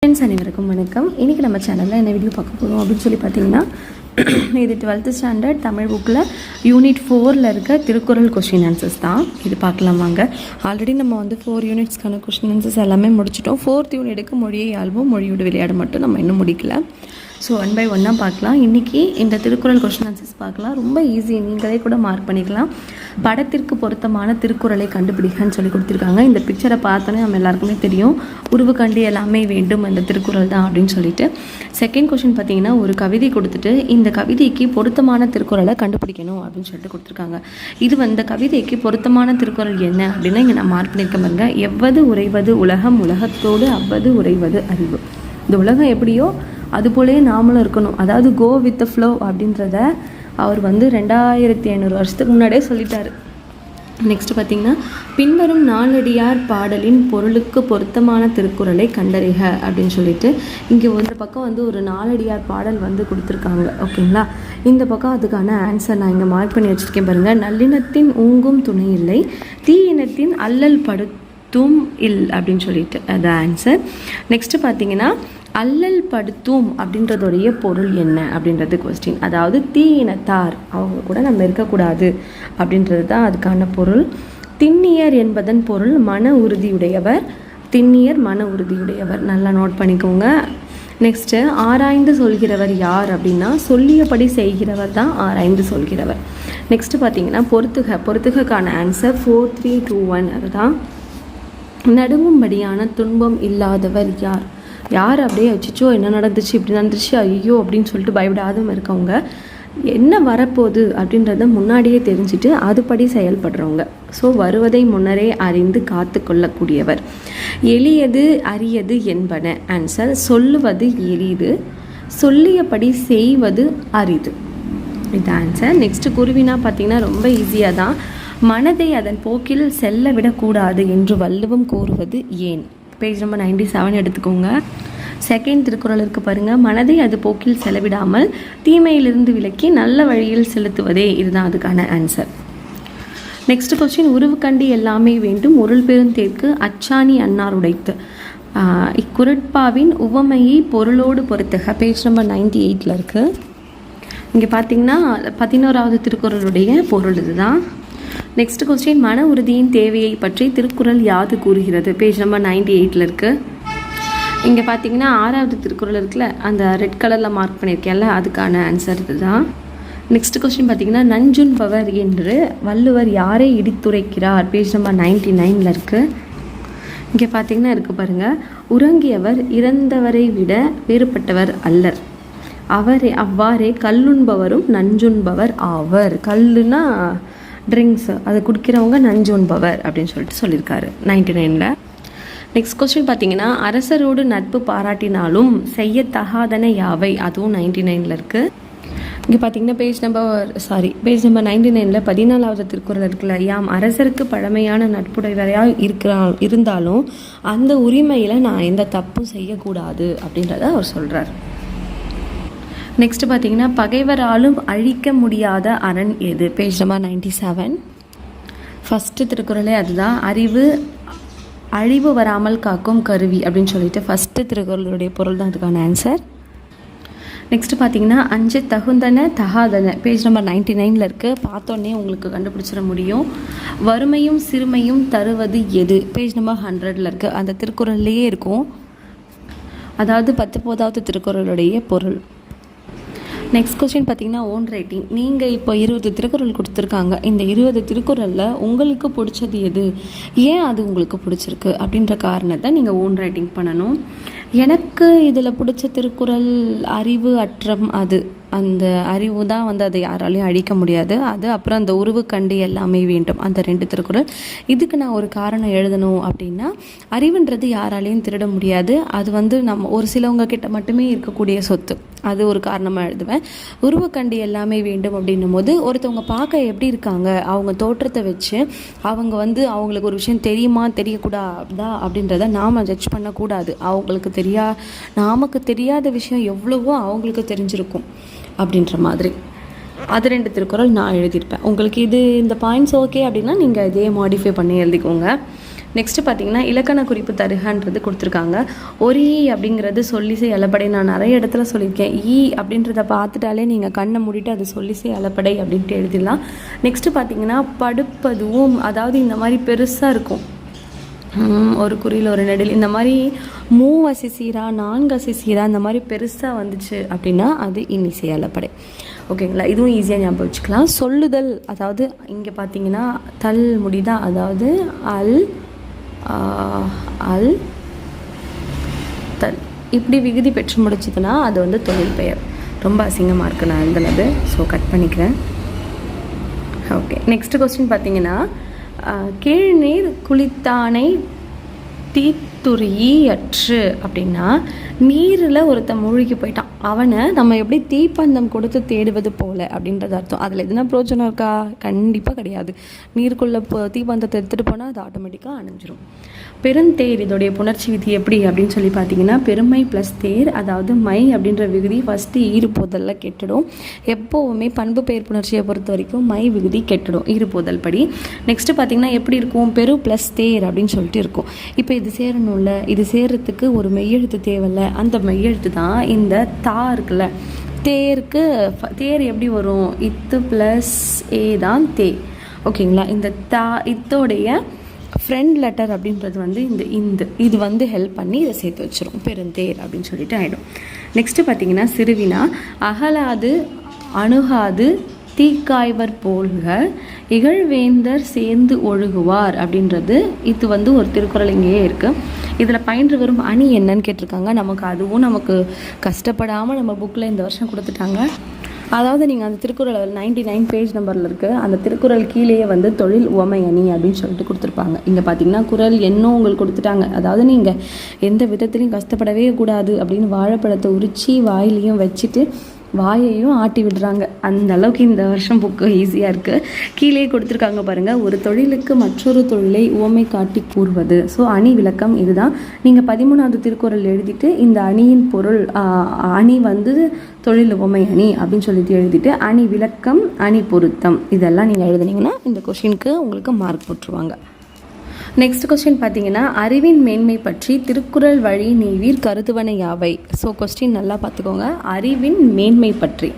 Friends அனைவருக்கும் வணக்கம். இன்றைக்கி நம்ம சேனலில் என்ன வீடியோ பார்க்க போகிறோம் அப்படின்னு சொல்லி பார்த்தீங்கன்னா இது டுவெல்த்து ஸ்டாண்டர்ட் தமிழ் புக்கில் யூனிட் ஃபோரில் இருக்க திருக்குறள் கொஷின் ஆன்சர்ஸ் தான். இது பார்க்கலாம் வாங்க. ஆல்ரெடி நம்ம வந்து ஃபோர் யூனிட்ஸ்க்கான கொஷின் ஆன்சர்ஸ் எல்லாமே முடிச்சிட்டோம். ஃபோர்த் யூனிட்டுக்கு மொழியை ஆல்பம் மொழியோடு விளையாட மட்டும் நம்ம இன்னும் முடிக்கல. ஸோ ஒன் பை ஒன்னாக பார்க்கலாம். இன்றைக்கி இந்த திருக்குறள் கொஷின் ஆன்சர்ஸ் பார்க்கலாம். ரொம்ப ஈஸி நீங்களே கூட மார்க் பண்ணிக்கலாம். படத்திற்கு பொருத்தமான திருக்குறளை கண்டுபிடிக்கன்னு சொல்லி கொடுத்துருக்காங்க. இந்த பிக்சரை பார்த்தோன்னே நம்ம எல்லாருக்குமே தெரியும். உருவு கண்டு எல்லாமே வேண்டும் அந்த திருக்குறள் தான் அப்படின்னு சொல்லிட்டு. செகண்ட் கொஷின் பார்த்தீங்கன்னா ஒரு கவிதை கொடுத்துட்டு இந்த கவிதைக்கு பொருத்தமான திருக்குறளை கண்டுபிடிக்கணும் அப்படின்னு சொல்லிட்டு கொடுத்துருக்காங்க. இது வந்து கவிதைக்கு பொருத்தமான திருக்குறள் என்ன அப்படின்னா இங்கே நான் மார்க் பண்ணியிருக்க பாருங்க. எவ்வது உறைவது உலகம் உலகத்தோடு அவ்வது உறைவது அறிவு. இந்த உலகம் எப்படியோ அதுபோலே நாமளும் இருக்கணும். அதாவது கோ வித் ஃப்ளோ அப்படின்றத அவர் வந்து ரெண்டாயிரத்தி ஐநூறு வருஷத்துக்கு முன்னாடியே சொல்லிட்டாரு. நெக்ஸ்ட் பார்த்தீங்கன்னா பின்வரும் நாலடியார் பாடலின் பொருளுக்கு பொருத்தமான திருக்குறளை கண்டறிக அப்படின்னு சொல்லிட்டு இங்கே ஒரு பக்கம் வந்து ஒரு நாலடியார் பாடல் வந்து கொடுத்துருக்காங்க. ஓகேங்களா? இந்த பக்கம் அதுக்கான ஆன்சர் நான் இங்கே மார்க் பண்ணி வச்சுருக்கேன் பாருங்கள் நல்லினத்தின் ஊங்கும் துணை இல்லை தீயினத்தின் அல்லல் படுத்தும் இல் அப்படின்னு சொல்லிட்டு அது ஆன்சர் நெக்ஸ்ட்டு பார்த்தீங்கன்னா அல்லல் படுத்தும் அப்படின்றதுடைய பொருள் என்ன அப்படின்றது கொஸ்டின் அதாவது தீயினத்தார் அவங்க கூட நம்ம இருக்கக்கூடாது அப்படின்றது தான் அதுக்கான பொருள். திண்ணியர் என்பதன் பொருள் மன உறுதியுடையவர். திண்ணியர் மன உறுதியுடையவர். நல்லா நோட் பண்ணிக்கோங்க. நெக்ஸ்ட்டு ஆராய்ந்து சொல்கிறவர் யார் அப்படின்னா சொல்லியபடி செய்கிறவர் தான் ஆராய்ந்து சொல்கிறவர். நெக்ஸ்ட்டு பார்த்தீங்கன்னா பொறுத்துக. பொறுத்துகக்கான answer four three two one அதுதான். நடுங்கும்படியான துன்பம் இல்லாதவர் யார்? யார் அப்படியே அச்சிச்சோ என்ன நடந்துச்சு இப்படி நடந்துச்சு ஐயோ அப்படின்னு சொல்லிட்டு பயப்படாதவங்க இருக்கவங்க என்ன வரப்போகுது அப்படின்றத முன்னாடியே தெரிஞ்சுட்டு அதுபடி செயல்படுறவங்க. ஸோ வருவதை முன்னரே அறிந்து காத்து கொள்ளக்கூடியவர் எளியது அரியது என்பன ஆன்சர் சொல்லுவது எளிது சொல்லியபடி செய்வது அரிது. இது ஆன்சர் நெக்ஸ்ட் குருவினா பார்த்தீங்கன்னா ரொம்ப ஈஸியாக தான். மனதை அதன் போக்கில் செல்ல விடக்கூடாது என்று வள்ளுவம் கூறுவது ஏன்? பேஜ் நம்பர் நைன்டி செவன் எடுத்துக்கோங்க. செகண்ட் திருக்குறள் இருக்கு பாருங்க. மனதை அது போக்கில் செலவிடாமல் தீமையிலிருந்து விலக்கி நல்ல வழியில் செலுத்துவதே இதுதான் அதுக்கான ஆன்சர் நெக்ஸ்ட் கொஸ்டின் உருவுக்கண்டி எல்லாமே வேண்டும். உருள் பெருந்தேற்கு அச்சாணி அன்னார் உடைத்து. இக்குரட்பாவின் உவமையை பொருளோடு பொறுத்துக பேஜ் நம்பர் நைன்டி எயிட்டில் இருக்குது இங்கே பார்த்தீங்கன்னா பதினோராவது திருக்குறளுடைய பொருள் இதுதான். நெக்ஸ்ட் கொஸ்டின் மன உறுதியின் தேவையை பற்றி திருக்குறள் யாது கூறுகிறது? பேஜ் நம்பர் நைன்டி எயிட்டில் இருக்குது இங்கே பார்த்தீங்கன்னா ஆறாவது திருக்குறள் இருக்குல்ல அந்த ரெட் கலரில் மார்க் பண்ணியிருக்கேன்ல அதுக்கான ஆன்சர் இதுதான். நெக்ஸ்ட் கொஸ்டின் பார்த்தீங்கன்னா நஞ்சுன்பவர் என்று வள்ளுவர் யாரை இடித்துரைக்கிறார்? பேஜ் நம்பர் நைன்டி நைனில் இருக்குது இங்கே பார்த்தீங்கன்னா இருக்குது பாருங்கள் உறங்கியவர் இறந்தவரை விட வேறுபட்டவர் அல்லர். அவரே அவ்வாறே கல்லுண்பவரும் நஞ்சுண்பவர் ஆவர். கல்லுன்னா ட்ரிங்க்ஸ் அது குடிக்கிறவங்க நஞ்சோன் பவர் அப்படின்னு சொல்லிட்டு சொல்லியிருக்காரு நைன்டி நைனில் நெக்ஸ்ட் கொஸ்டின் பார்த்தீங்கன்னா அரசரோடு நட்பு பாராட்டினாலும் செய்யத்தகாதன யாவை? அதுவும் நைன்டி நைனில் இருக்குது இங்கே பார்த்தீங்கன்னா page number sorry page number ninety நைனில் பதினாலாவது திருக்குறள் இருக்குல்ல யாம் அரசருக்கு பழமையான நட்புடையவரையாக இருக்கிறா இருந்தாலும் அந்த உரிமையில் நான் எந்த தப்பும் செய்யக்கூடாது அப்படின்றத அவர் சொல்கிறார் நெக்ஸ்ட் பார்த்தீங்கன்னா பகைவராலும் அழிக்க முடியாத அரண் எது? Page number ninety seven first திருக்குறளே அதுதான். அறிவு அழிவு வராமல் காக்கும் கருவி அப்படின்னு சொல்லிட்டு ஃபஸ்ட்டு திருக்குறளுடைய பொருள் தான் அதுக்கான ஆன்சர் நெக்ஸ்ட் பார்த்தீங்கன்னா அஞ்சு தகுந்தன தகாதன. பேஜ் நம்பர் நைன்டி நைனில் இருக்குது பார்த்தோன்னே உங்களுக்கு கண்டுபிடிச்சிட முடியும். வறுமையும் சிறுமையும் தருவது எது? பேஜ் நம்பர் ஹண்ட்ரடில் இருக்குது அந்த திருக்குறள்லேயே இருக்கும். அதாவது பத்தொம்போதாவது திருக்குறளுடைய பொருள். நெக்ஸ்ட் கொஸ்டின் பார்த்தீங்கன்னா ஓன் ரைட்டிங் நீங்கள் இப்போ இருபது திருக்குறள் கொடுத்துருக்காங்க. இந்த இருபது திருக்குறளில் உங்களுக்கு பிடிச்சது எது? ஏன் அது உங்களுக்கு பிடிச்சிருக்கு? அப்படின்ற காரணத்தை நீங்கள் ஓன் ரைட்டிங் பண்ணணும். எனக்கு இதில் பிடிச்ச திருக்குறள் அறிவு அற்றம் அது. அந்த அறிவு தான் வந்து அதை யாராலையும் அழிக்க முடியாது. அது அப்புறம் அந்த உருவு கண்டு எல்லாமே வேண்டும். அந்த ரெண்டு திருக்குறள். இதுக்கு நான் ஒரு காரணம் எழுதணும் அப்படின்னா அறிவுன்றது யாராலையும் திருட முடியாது. அது வந்து நம்ம ஒரு சிலவங்க கிட்ட மட்டுமே இருக்கக்கூடிய சொத்து. அது ஒரு காரணமாக எழுதுவேன். உருவக்கண்டு எல்லாமே வேண்டும் அப்படின்னும் போது ஒருத்தவங்க பார்க்க எப்படி இருக்காங்க? அவங்க தோற்றத்தை வச்சு அவங்க வந்து அவங்களுக்கு ஒரு விஷயம் தெரியுமா தெரியக்கூடாதா அப்படின்றத நாம் ஜட்ஜ் பண்ணக்கூடாது. அவங்களுக்கு தெரியா நமக்கு தெரியாத விஷயம் எவ்வளவோ அவங்களுக்கு தெரிஞ்சிருக்கும். அப்படின்ற மாதிரி. அது ரெண்டு திருக்குறள் நான் எழுதியிருப்பேன். உங்களுக்கு இது இந்த பாயிண்ட்ஸ் ஓகே அப்படின்னா நீங்கள் இதே மாடிஃபை பண்ணி எழுதிக்கோங்க. நெக்ஸ்ட்டு பார்த்தீங்கன்னா இலக்கண குறிப்பு தருகன்றது கொடுத்துருக்காங்க. ஒரு ஈ அப்படிங்கிறது சொல்லிசை அலப்படை. நான் நிறைய இடத்துல சொல்லியிருக்கேன். ஈ அப்படின்றத பார்த்துட்டாலே நீங்கள் கண்ணை மூடிட்டு அது சொல்லிசை அலப்படை அப்படின்ட்டு எழுதிடலாம். நெக்ஸ்ட்டு பார்த்தீங்கன்னா படுப்பதுவும் அதாவது இந்த மாதிரி பெருசாக இருக்கும். ஒரு குறியில் ஒரு நெடில். இந்த மாதிரி மூ அசிசீரா நான்கு அசிசீரா இந்த மாதிரி பெருசாக வந்துச்சு அப்படின்னா அது இன்னிசை அலப்படை ஓகேங்களா? இதுவும் ஈஸியாக ஞாபகம் வச்சுக்கலாம். சொல்லுதல் அதாவது இங்கே பார்த்தீங்கன்னா தல் முடிதான் அதாவது அல் அல் தல். இப்படி விகுதி பெற்று முடிச்சதுன்னா அது வந்து தொழில் பெயர். ரொம்ப அசிங்கமாக இருக்குது நான் எழுதுனது. ஸோ கட் பண்ணிக்கிறேன். ஓகே நெக்ஸ்ட் கொஸ்டின் பார்த்தீங்கன்னா கீழ்நீர் குளித்தானை தீத்துரியற்று அப்படின்னா நீரில் ஒருத்தன் மூழ்கி போயிட்டான். அவனை நம்ம எப்படி தீப்பந்தம் கொடுத்து தேடுவது போல அப்படின்றது அர்த்தம். அதில் எதுனா பிரோஜனம் இருக்கா? கண்டிப்பாக கிடையாது. நீருக்குள்ளே தீப்பந்தத்தை எடுத்துகிட்டு போனால் அது ஆட்டோமேட்டிக்காக அணைஞ்சிரும். பெருந்தேர் இதோடைய புணர்ச்சி விதி எப்படி அப்படின்னு சொல்லி பார்த்தீங்கன்னா பெருமை ப்ளஸ் தேர் அதாவது மை அப்படின்ற விகுதி ஃபஸ்ட்டு ஈறுபோதல்ல கெட்டுடும். எப்போவுமே பண்பு பெயர் புணர்ச்சியை பொறுத்த வரைக்கும் மை விகுதி கெட்டுடும் ஈறுபோதல் படி. நெக்ஸ்ட்டு பார்த்தீங்கன்னா எப்படி இருக்கும்? பெரு ப்ளஸ் தேர் அப்படின்னு சொல்லிட்டு இருக்கும். இப்போ இது சேரணும்ல இது சேர்றதுக்கு ஒரு மெய்யெழுத்து தேவையில்ல அந்த மெய்யெழுத்து தான் இந்த தா இருக்குல்ல. தேருக்கு தேர் எப்படி வரும்? இத்து ப்ளஸ் ஏ தான் தே. ஓகேங்களா? இந்த தா இத்தோடைய ஃப்ரெண்ட் லெட்டர் அப்படின்றது வந்து இந்த இந்த இது வந்து ஹெல்ப் பண்ணி இதை சேர்த்து வச்சிரும். பெருந்தேர் அப்படின்னு சொல்லிட்டு ஆகிடும் நெக்ஸ்ட்டு பார்த்தீங்கன்னா சிறுவினா அகலாது அணுகாது தீக்காய்வர் போல்க இகழ்வேந்தர் சேர்ந்து ஒழுகுவார் அப்படின்றது இது வந்து ஒரு திருக்குறள் இங்கேயே இருக்குது இதில் பயின்று வரும் அணி என்னன்னு கேட்டிருக்காங்க. நமக்கு அதுவும் நமக்கு கஷ்டப்படாமல் நம்ம புக்கில் இந்த வருஷம் கொடுத்துட்டாங்க. அதாவது நீங்கள் அந்த திருக்குறள் நைன்டி நைன் பேஜ் நம்பரில் இருக்குது அந்த திருக்குறள் கீழேயே வந்து தொழில் உவமை அணி அப்படின்னு சொல்லிட்டு கொடுத்துருப்பாங்க. இங்கே பார்த்தீங்கன்னா குறள் என்ன உங்களுக்கு கொடுத்துட்டாங்க. அதாவது நீங்கள் எந்த விதத்துலையும் கஷ்டப்படவே கூடாது அப்படின்னு வாழைப்பழத்தை உரித்து வாயிலையும் வச்சுட்டு வாயையும் ஆட்டி விடுறாங்க. அந்த அளவுக்கு இந்த வருஷம் புக்கு ஈஸியாக இருக்குது கீழே கொடுத்துருக்காங்க பாருங்கள் ஒரு தொழிலுக்கு மற்றொரு தொழிலை உவமை காட்டி கூறுவது. ஸோ அணி விளக்கம் இதுதான். நீங்கள் பதிமூணாவது திருக்குறள் எழுதிட்டு இந்த அணியின் பொருள் அணி வந்து தொழில் உவமை அணி அப்படின்னு சொல்லிட்டு எழுதிட்டு அணி விளக்கம் அணி பொருத்தம். இதெல்லாம் நீங்கள் எழுதுனீங்கன்னா இந்த கொஷினுக்கு உங்களுக்கு மார்க் போட்டுருவாங்க. நெக்ஸ்ட் கொஸ்டின் பார்த்தீங்கன்னா அறிவின் மேன்மை பற்றி திருக்குறள் வழி நீவீர் கருதுவனை யாவை? ஸோ கொஸ்டின் நல்லா பார்த்துக்கோங்க அறிவின் மேன்மை பற்றி.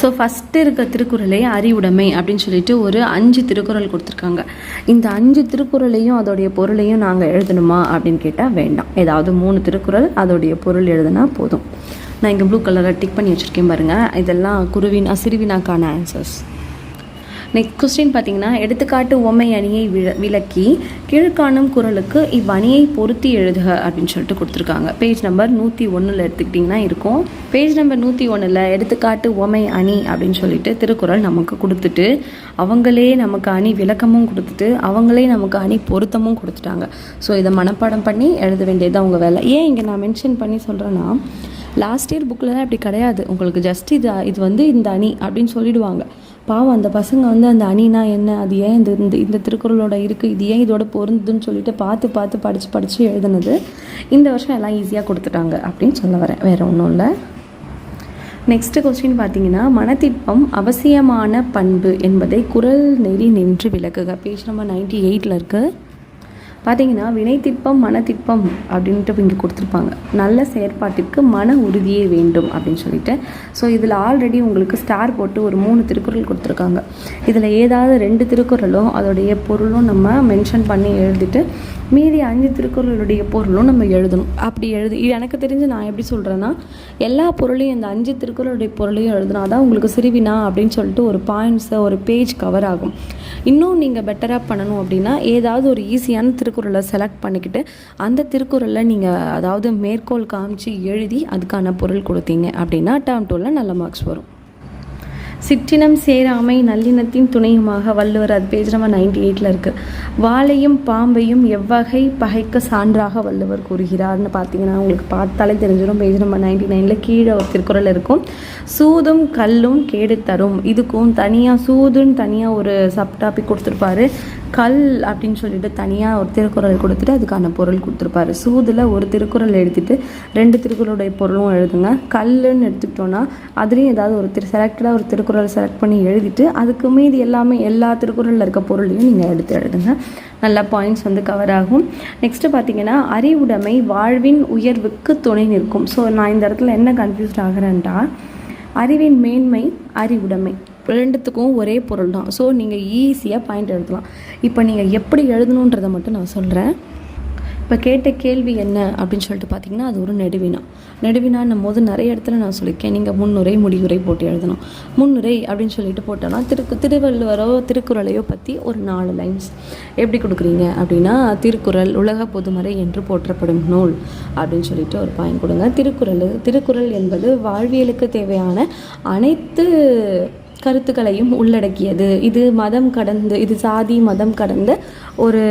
ஸோ ஃபஸ்ட்டு இருக்க திருக்குறளே அறிவுடைமை அப்படின்னு சொல்லிட்டு ஒரு அஞ்சு திருக்குறள் கொடுத்துருக்காங்க. இந்த அஞ்சு திருக்குறளையும் அதோடைய பொருளையும் நாங்கள் எழுதணுமா அப்படின்னு கேட்டால் வேண்டாம். ஏதாவது மூணு திருக்குறள் அதோடைய பொருள் எழுதுனா போதும். நான் இங்கே ப்ளூ கலரில் டிக் பண்ணி வச்சுருக்கேன் பாருங்கள் இதெல்லாம் குருவினா சிறுவினாக்கான ஆன்சர்ஸ் நெக்ஸ்ட் கொஸ்டின் பார்த்தீங்கன்னா எடுத்துக்காட்டு உமை அணியை விளக்கி கீழ்காணும் குரலுக்கு இவ்வணியை பொருத்தி எழுதுக அப்படின்னு சொல்லிட்டு கொடுத்துருக்காங்க. பேஜ் நம்பர் நூற்றி ஒன்றில் எடுத்துக்கிட்டிங்கன்னா இருக்கும். பேஜ் நம்பர் நூற்றி ஒன்றில் எடுத்துக்காட்டு உவமை அணி அப்படின்னு சொல்லிட்டு திருக்குறள் நமக்கு கொடுத்துட்டு அவங்களே நமக்கு அணி விளக்கமும் கொடுத்துட்டு அவங்களே நமக்கு அணி பொருத்தமும் கொடுத்துட்டாங்க. ஸோ இதை மனப்பாடம் பண்ணி எழுத வேண்டியது அவங்க வேலை. ஏன் இங்கே நான் மென்ஷன் பண்ணி சொல்கிறேன்னா லாஸ்ட் இயர் புக்கிலலாம் அப்படி கிடையாது. உங்களுக்கு ஜஸ்ட் இது இது வந்து இந்த அணி அப்படின்னு சொல்லிடுவாங்க. பாவம் அந்த பசங்க வந்து அந்த அணினா என்ன? அது ஏன் இந்த இந்த இந்த திருக்குறளோட இருக்குது இது ஏன் இதோட பொருந்துன்னு சொல்லிட்டு பார்த்து பார்த்து படித்து படித்து எழுதுனது. இந்த வருஷம் எல்லாம் ஈஸியாக கொடுத்துட்டாங்க அப்படின்னு சொல்ல வரேன். வேறு ஒன்றும் இல்லை. நெக்ஸ்ட் கொஸ்டின் பார்த்தீங்கன்னா மனத்திட்பம் அவசியமான பண்பு என்பதை குரல் நெறி நின்று விளக்குக. பேஜ் நம்பர் நைன்டி எயிட்டில் இருக்குது பார்த்தீங்கன்னா வினைத்திற்பம் மனத்திற்பம் அப்படின்ட்டு இங்கே கொடுத்துருப்பாங்க. நல்ல செயற்பாட்டிற்கு மன உறுதியே வேண்டும் அப்படின்னு சொல்லிட்டு. ஸோ இதில் ஆல்ரெடி உங்களுக்கு ஸ்டார் போட்டு ஒரு மூணு திருக்குறள் கொடுத்துருக்காங்க. இதில் ஏதாவது ரெண்டு திருக்குறளும் அதோடைய பொருளும் நம்ம மென்ஷன் பண்ணி எழுதிட்டு மீதி அஞ்சு திருக்குறளுடைய பொருளும் நம்ம எழுதணும். அப்படி எழுதி இது எனக்கு தெரிஞ்சு நான் எப்படி சொல்கிறேன்னா எல்லா பொருளையும் இந்த அஞ்சு திருக்குறளுடைய பொருளையும் எழுதுனா தான் உங்களுக்கு சிறுவினா அப்படின்னு சொல்லிட்டு ஒரு பாயிண்ட்ஸை ஒரு பேஜ் கவர் ஆகும். இன்னும் நீங்கள் பெட்டராக பண்ணணும் அப்படின்னா ஏதாவது ஒரு ஈஸியான திருக்குறள் செலக்ட் பண்ணிக்கிட்டு அந்த திருக்குறளில் நீங்கள் அதாவது மேற்கோள் காமிச்சு எழுதி அதுக்கான பொருள் கொடுத்தீங்க அப்படின்னா டேர்ம் டூவில் நல்ல மார்க்ஸ் வரும். சிற்றினம் சேராமை நல்லினத்தின் துணையுமாக வள்ளுவர் அது பேஜ் நம்ம நைன்டி எயிட்டில் இருக்குது வாழையும் பாம்பையும் எவ்வகை பகைக்க சான்றாக வள்ளுவர் கூறுகிறார்னு பார்த்தீங்கன்னா உங்களுக்கு பார்த்தாலே தெரிஞ்சிடும். பேஜ் நம்ம நைன்டி நைனில் கீழே ஒரு திருக்குறள் இருக்கும். சூதும் கல்லும் கேடு தரும். இதுக்கும் தனியாக சூதுன்னு தனியாக ஒரு சப் டாபிக் கொடுத்துருப்பாரு. கல் அப்படின்னு சொல்லிட்டு தனியாக ஒரு திருக்குறள் கொடுத்துட்டு அதுக்கான பொருள் கொடுத்துருப்பாரு. சூதில் ஒரு திருக்குறள் எழுதிட்டு ரெண்டு திருக்குறளுடைய பொருளும் எழுதுங்க. கல்லுன்னு எடுத்துக்கிட்டோன்னா அதுலேயும் ஏதாவது ஒரு திரு செலக்டடாக ஒரு திருக்குறள் செலக்ட் பண்ணி எழுதிட்டு அதுக்கு மீது எல்லாமே எல்லா திருக்குறளில் இருக்க பொருளையும் நீங்கள் எடுத்து எழுதுங்க. நல்ல பாயிண்ட்ஸ் வந்து கவர் ஆகும். நெக்ஸ்ட்டு பார்த்தீங்கன்னா அறிவுடைமை வாழ்வின் உயர்வுக்கு துணை நிற்கும். ஸோ நான் இந்த இடத்துல என்ன கன்ஃபியூஸ்ட் ஆகிறேன்டா? அறிவின் மேன்மை அறிவுடைமை. ரெண்டுத்துக்கும் ஒரே பொருள் தான். ஸோ நீங்கள் ஈஸியாக பாயிண்ட் எழுதலாம் இப்போ நீங்கள் எப்படி எழுதணுன்றதை மட்டும் நான் சொல்கிறேன் இப்போ கேட்ட கேள்வி என்ன அப்படின்னு சொல்லிட்டு பார்த்தீங்கன்னா அது ஒரு நெடுவினா. நெடுவினான்னும் போது நிறைய இடத்துல நான் சொல்லியிருக்கேன். நீங்கள் முன்னுரை முடிவுரை போட்டு எழுதணும். முன்னுரை அப்படின்னு சொல்லிட்டு போட்டோன்னா திருக்கு திருவள்ளுவரோ திருக்குறளையோ பற்றி ஒரு நாலு லைன்ஸ் எப்படி கொடுக்குறீங்க அப்படின்னா திருக்குறள் உலக பொதுமறை என்று போற்றப்படும் நூல் அப்படின்னு சொல்லிட்டு ஒரு பாயிண்ட் கொடுங்க. திருக்குறள் திருக்குறள் என்பது வாழ்வியலுக்கு தேவையான அனைத்து கருத்துக்களையும் உள்ளடக்கியது. இது மதம் கடந்து இது சாதி மதம் கடந்த ஒரு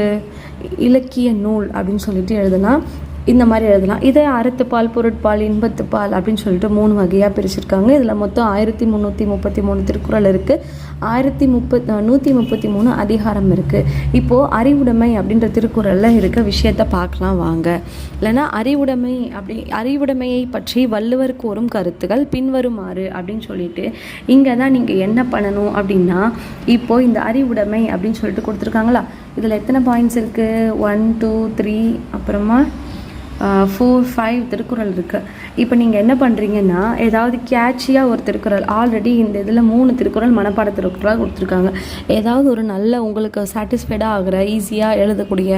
இலக்கிய நூல் அப்படின்னு சொல்லிட்டு எழுதுனா இந்த மாதிரி எழுதலாம். இதே அறத்துப்பால் பொருட்பால் இன்பத்துப்பால் அப்படின்னு சொல்லிட்டு மூணு வகையாக பிரிச்சிருக்காங்க. இதில் மொத்தம் ஆயிரத்தி முந்நூற்றி முப்பத்தி மூணு திருக்குறள் இருக்குது ஆயிரத்தி முப்பத் நூற்றி முப்பத்தி மூணு அதிகாரம் இருக்குது இப்போது அறிவுடைமை அப்படின்ற திருக்குறளில் இருக்க விஷயத்த பார்க்கலாம் வாங்க. இல்லைன்னா அறிவுடைமை அப்படி அறிவுடைமையை பற்றி வள்ளுவர் கூறும் கருத்துக்கள் பின்வருமாறு அப்படின்னு சொல்லிட்டு இங்கே தான் நீங்கள் என்ன பண்ணணும் அப்படின்னா இப்போது இந்த அறிவுடைமை அப்படின்னு சொல்லிட்டு கொடுத்துருக்காங்களா? இதில் எத்தனை பாயிண்ட்ஸ் இருக்குது ஒன் டூ த்ரீ அப்புறமா ஃபோர் ஃபைவ் திருக்குறள் இருக்குது இப்போ நீங்கள் என்ன பண்ணுறீங்கன்னா ஏதாவது கேட்சியாக ஒரு திருக்குறள் ஆல்ரெடி இந்த இதில் மூணு திருக்குறள் மனப்பாட திருக்குறளாக கொடுத்துருக்காங்க. ஏதாவது ஒரு நல்ல உங்களுக்கு சாட்டிஸ்ஃபைடாக ஆகிற ஈஸியாக எழுதக்கூடிய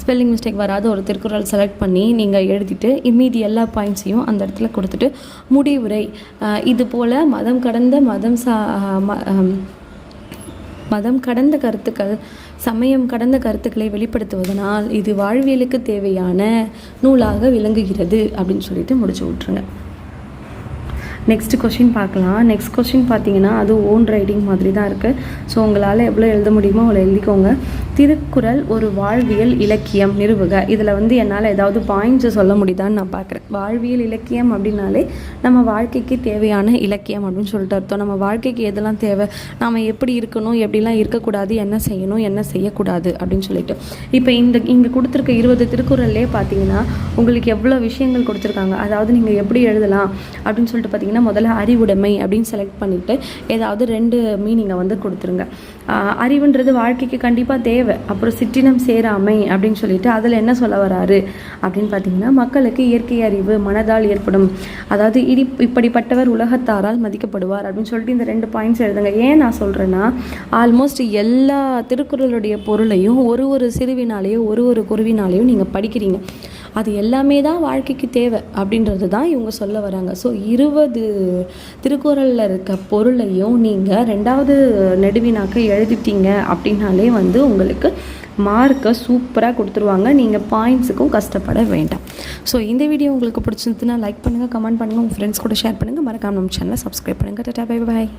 ஸ்பெல்லிங் மிஸ்டேக் வராத ஒரு திருக்குறள் செலக்ட் பண்ணி நீங்கள் எழுதிட்டு இம்மீதி எல்லா பாயிண்ட்ஸையும் அந்த இடத்துல கொடுத்துட்டு முடிவுரை இது போல் மதம் கடந்த மதம் சா ம- மதம் கடந்த கருத்துக்கள் சமயம் கடந்த கருத்துக்களை வெளிப்படுத்துவதனால் இது வாழ்வியலுக்கு தேவையான நூலாக விளங்குகிறது அப்படின்னு சொல்லிட்டு முடிச்சு விட்ருங்க நெக்ஸ்ட் கொஷின் பார்க்கலாம். நெக்ஸ்ட் கொஷின் பார்த்தீங்கன்னா அது ஓன் ரைடிங் மாதிரி தான் இருக்குது ஸோ உங்களால் எவ்வளோ எழுத முடியுமோ அவ்வளோ எழுதிக்கோங்க. திருக்குறள் ஒரு வாழ்வியல் இலக்கியம். நிறுவுக. இதில் வந்து என்னால் ஏதாவது பாயிண்ட்ஸை சொல்ல முடியுதான்னு நான் பார்க்குறேன் வாழ்வியல் இலக்கியம் அப்படின்னாலே நம்ம வாழ்க்கைக்கு தேவையான இலக்கியம் அப்படின்னு சொல்லிட்டு அர்த்தம். நம்ம வாழ்க்கைக்கு எதெல்லாம் தேவை? நாம் எப்படி இருக்கணும்? எப்படிலாம் இருக்கக்கூடாது? என்ன செய்யணும்? என்ன செய்யக்கூடாது? அப்படின்னு சொல்லிட்டு. இப்போ இந்த இங்கே கொடுத்துருக்க இருபது திருக்குறள்லேயே பார்த்தீங்கன்னா உங்களுக்கு எவ்வளோ விஷயங்கள் கொடுத்துருக்காங்க? அதாவது நீங்கள் எப்படி எழுதலாம்? அப்படின்னு சொல்லிட்டு பார்த்தீங்கன்னா முதல்ல அறிவுடைமை அப்படின்னு செலக்ட் பண்ணிவிட்டு ஏதாவது ரெண்டு மீனிங்கை வந்து கொடுத்துருங்க. அறிவுன்றது வாழ்க்கைக்கு கண்டிப்பாக தேவை. அப்புறம் சிற்றினம் சேராமை அப்படின்னு சொல்லிட்டு அதில் என்ன சொல்ல வராரு? அப்படின்னு பார்த்தீங்கன்னா மக்களுக்கு இயற்கை அறிவு மனதால் ஏற்படும். அதாவது இடி இப்படிப்பட்டவர் உலகத்தாரால் மதிக்கப்படுவார் அப்படின்னு சொல்லிட்டு இந்த ரெண்டு பாயிண்ட்ஸ் எழுதுங்க. ஏன் நான் சொல்கிறேன்னா ஆல்மோஸ்ட் எல்லா திருக்குறளுடைய பொருளையும் ஒரு ஒரு சிறுவினாலேயோ ஒரு ஒரு குருவினாலேயும் நீங்கள் படிக்கிறீங்க. அது எல்லாமே தான் வாழ்க்கைக்கு தேவை அப்படின்றது தான் இவங்க சொல்ல வராங்க. ஸோ இருபது திருக்குறளில் இருக்க பொருளையும் நீங்கள் ரெண்டாவது நெடுவினாக்க எழுதிட்டீங்க அப்படின்னாலே வந்து உங்களுக்கு மார்க்கை சூப்பராக கொடுத்துருவாங்க. நீங்கள் பாயிண்ட்ஸுக்கும் கஷ்டப்பட வேண்டாம். ஸோ இந்த வீடியோ உங்களுக்கு பிடிச்சிருந்துன்னா லைக் பண்ணுங்கள் கமெண்ட் பண்ணுங்கள் உங்கள் ஃப்ரெண்ட்ஸ் கூட ஷேர் பண்ணுங்கள் மறக்காமல் நம்ம சேனலை சப்ஸ்கிரைப் பண்ணுங்கள் டாட்டா பை பாய்